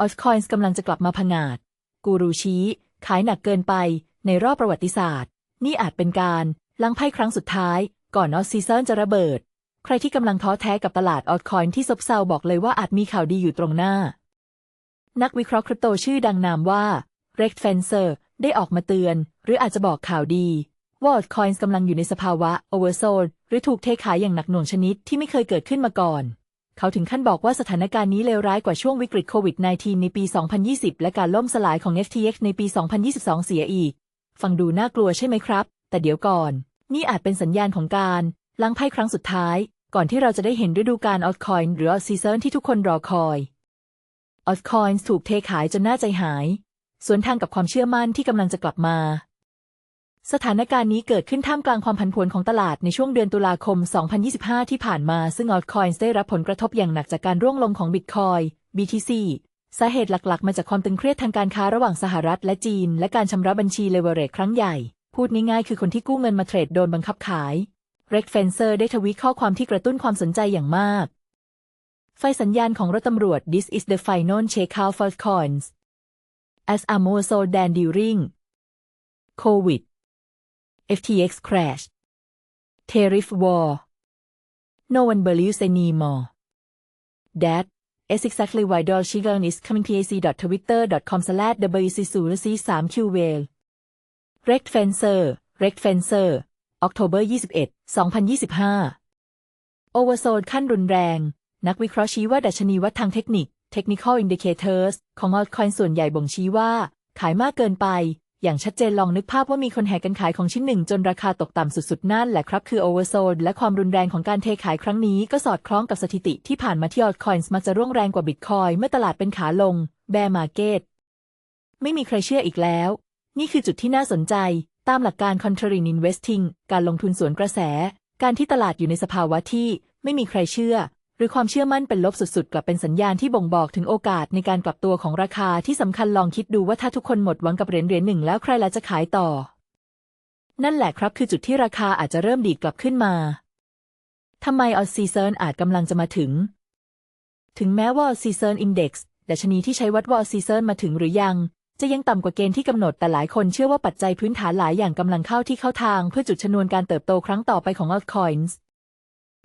ออสคอยน์กำลังจะกลับมาผงาด กูรูชี้ ขายหนักเกินไปในรอบประวัติศาสตร์ นี่อาจเป็นการล้างไพ่ครั้งสุดท้าย ก่อนออสซีซันจะระเบิด ใครที่กำลังท้อแท้กับตลาดออสคอยน์ที่ซบเซาบอกเลยว่าอาจมีข่าวดีอยู่ตรงหน้า นักวิเคราะห์คริปโตชื่อดังนามว่าเร็กเฟนเซอร์ได้ออกมาเตือน หรืออาจจะบอกข่าวดีว่าออสคอยน์กำลังอยู่ในสภาวะโอเวอร์โซลหรือถูกเทขายอย่างหนักหน่วงชนิดที่ไม่เคยเกิดขึ้นมาก่อน เขาถึงขั้นบอกว่าสถานการณ์นี้เลวร้ายกว่าช่วงวิกฤตโควิด -19 ในปี 2020 และการล่มสลายของ FTX ในปี 2022 เสียอีก ฟังดูน่ากลัวใช่ไหมครับ แต่เดี๋ยวก่อน นี่อาจเป็นสัญญาณของการล้างไพ่ครั้งสุดท้าย ก่อนที่เราจะได้เห็นฤดูกาลออ t คอยน์หรือออซีซันที่ทุกคนรอคอยออ t คอยน์ถูกเทขายจนน่าใจหาย สวนทางกับความเชื่อมั่นที่กำลังจะกลับมา สถานการณ์นี้เกิดขึ้นท่ามกลางความผันผวนของตลาดในช่วงเดือนตุลาคม 2025 ที่ผ่านมา ซึ่งออ t คอยน์ได้รับผลกระทบอย่างหนักจากการร่วงลงของบิตคอย BTC สาเหตุหลักๆ มาจากความตึงเครียดทางการค้าระหว่างสหรัฐและจีน และการชำระบัญชีเลเวอเรจครั้งใหญ่ พูดง่ายๆ คือคนที่กู้เงินมาเทรดโดนบังคับขาย เร็กเฟนเซอร์ได้ทวีตข้อความที่กระตุ้นความสนใจอย่างมาก ไฟสัญญาณของรถตำรวจ This is the final checkout for coins as a more so than during COVID FTX crash tariff war no one believes anymore that is exactly why Dolce Chicken is coming to ac.twitter.com slash wc 3 q w a l Red Fencer Red Fencer October 21 2025 Oversold ขั้นรุนแรง นักวิเคราะห์ชี้ว่าดัชนีวัดทางเทคนิค Technical Indicators ของ altcoin ส่วนใหญ่บ่งชี้ว่า ขายมากเกินไป อย่างชัดเจนลองนึกภาพว่ามีคนแห่กันขายของชิ้นหนึ่งจนราคาตกต่ำสุดๆ นั่นแหละครับคือ oversold และความรุนแรงของการเทขายครั้งนี้ก็สอดคล้องกับสถิติที่ผ่านมาที่ altcoins มักจะร่วงแรงกว่า bitcoin เมื่อตลาดเป็นขาลง bear market ไม่มีใครเชื่ออีกแล้ว นี่คือจุดที่น่าสนใจ ตามหลักการ contrarian investing การลงทุนสวนกระแส การที่ตลาดอยู่ในสภาวะที่ ไม่มีใครเชื่อ หรือความเชื่อมั่นเป็นลบสุดๆ กลับเป็นสัญญาณที่บ่งบอกถึงโอกาสในการกลับตัวของราคาที่สำคัญลองคิดดูว่าถ้าทุกคนหมดหวังกับเหรียญเหรียญหนึ่งแล้วใครล่ะจะขายต่อ นั่นแหละครับคือจุดที่ราคาอาจจะเริ่มดีดกลับขึ้นมาทำไมออซีเซิร์นอาจกำลังจะมาถึง ถึงแม้ว่าออซีเซิร์นอินเด็กซ์ดัชนีที่ใช้วัดว่าออซีเซิร์นมาถึงหรือยัง จะยังต่ำกว่าเกณฑ์ที่กำหนดแต่หลายคนเชื่อว่าปัจจัยพื้นฐานหลายอย่างกำลังเข้าที่เข้าทางเพื่อจุดชนวนการเติบโตครั้งต่อไปของ altcoins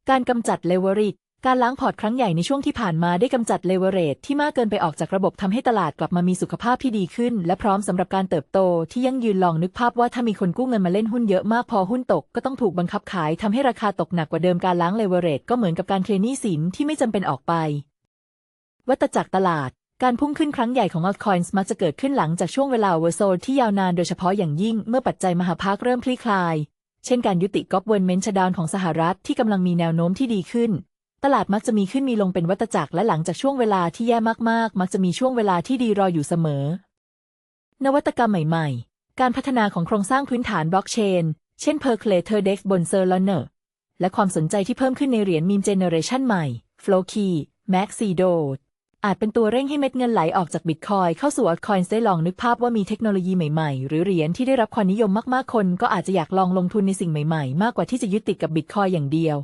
การกำจัดเลเวอริ การล้างพอร์ตครั้งใหญ่ในช่วงที่ผ่านมาได้กำจัดเลเวอเรจที่มากเกินไปออกจากระบบทำให้ตลาดกลับมามีสุขภาพที่ดีขึ้น และพร้อมสำหรับการเติบโตที่ยั่งยืนลองนึกภาพว่าถ้ามีคนกู้เงินมาเล่นหุ้นเยอะมากพอหุ้นตกก็ต้องถูกบังคับขายทำให้ราคาตกหนักกว่าเดิมการล้างเลเวอเรจก็เหมือนกับการเคลหนี้สินที่ไม่จำเป็นออกไป วัตจักรตลาดการพุ่งขึ้นครั้งใหญ่ของ altcoins มักจะเกิดขึ้นหลังจากช่วงเวลาเวอร์โซลที่ยาวนานโดยเฉพาะอย่างยิ่งเมื่อปัจจัยมหาภาคเริ่มคลี่คลาย เช่นการยุติก๊อปเวนเมนชดาวของสหรัฐที่กำลังมีแนวโน้มที่ดีขึ้น ตลาดมักจะมีขึ้นมีลงเป็นวัตจักรและหลังจากช่วงเวลาที่แย่มากๆ มักจะมีช่วงเวลาที่ดีรออยู่เสมอ นวัตกรรมใหม่ๆ การพัฒนาของโครงสร้างพื้นฐานบล็อกเชน เช่น Percolator DEX บน Solana และความสนใจที่เพิ่มขึ้นในเหรียญมีมเจเนอเรชันใหม่ Flowkey Maxido อาจเป็นตัวเร่งให้เม็ดเงินไหลออกจากบิตคอยเข้าสู่ออทคอยน์ได้ลองนึกภาพว่ามีเทคโนโลยีใหม่ๆ หรือเหรียญที่ได้รับความนิยมมากๆคน ก็อาจจะอยากลองลงทุนในสิ่งใหม่ๆ มากกว่าที่จะยึดติดกับบิตคอยอย่างเดียว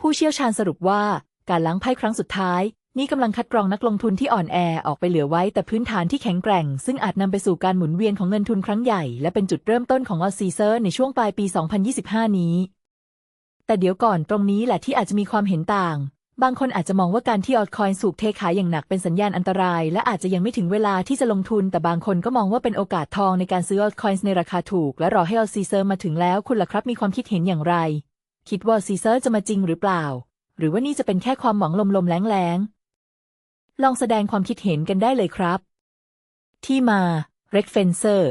ผู้เชี่ยวชาญสรุปว่า การล้างไพ่ครั้งสุดท้าย นี่กำลังคัดกรองนักลงทุนที่อ่อนแอออกไปเหลือไว้แต่พื้นฐานที่แข็งแกร่ง ซึ่งอาจนำไปสู่การหมุนเวียนของเงินทุนครั้งใหญ่ และเป็นจุดเริ่มต้นของออซีเซอร์ในช่วงปลายปี 2025 นี้ แต่เดี๋ยวก่อนตรงนี้แหละที่อาจจะมีความเห็นต่าง บางคนอาจจะมองว่าการที่ออทคอยน์สูบเทขายอย่างหนักเป็นสัญญาณอันตราย และอาจจะยังไม่ถึงเวลาที่จะลงทุน แต่บางคนก็มองว่าเป็นโอกาสทองในการซื้อออทคอยน์ในราคาถูก และรอให้ออซีเซอร์มาถึงแล้วคุณล่ะครับมีความคิดเห็นอย่างไร คิดว่าซีเซอร์จะมาจริงหรือเปล่า หรือว่านี่จะเป็นแค่ความหวังลมๆแรงๆ ลองแสดงความคิดเห็นกันได้เลยครับ ที่มา Red Fencer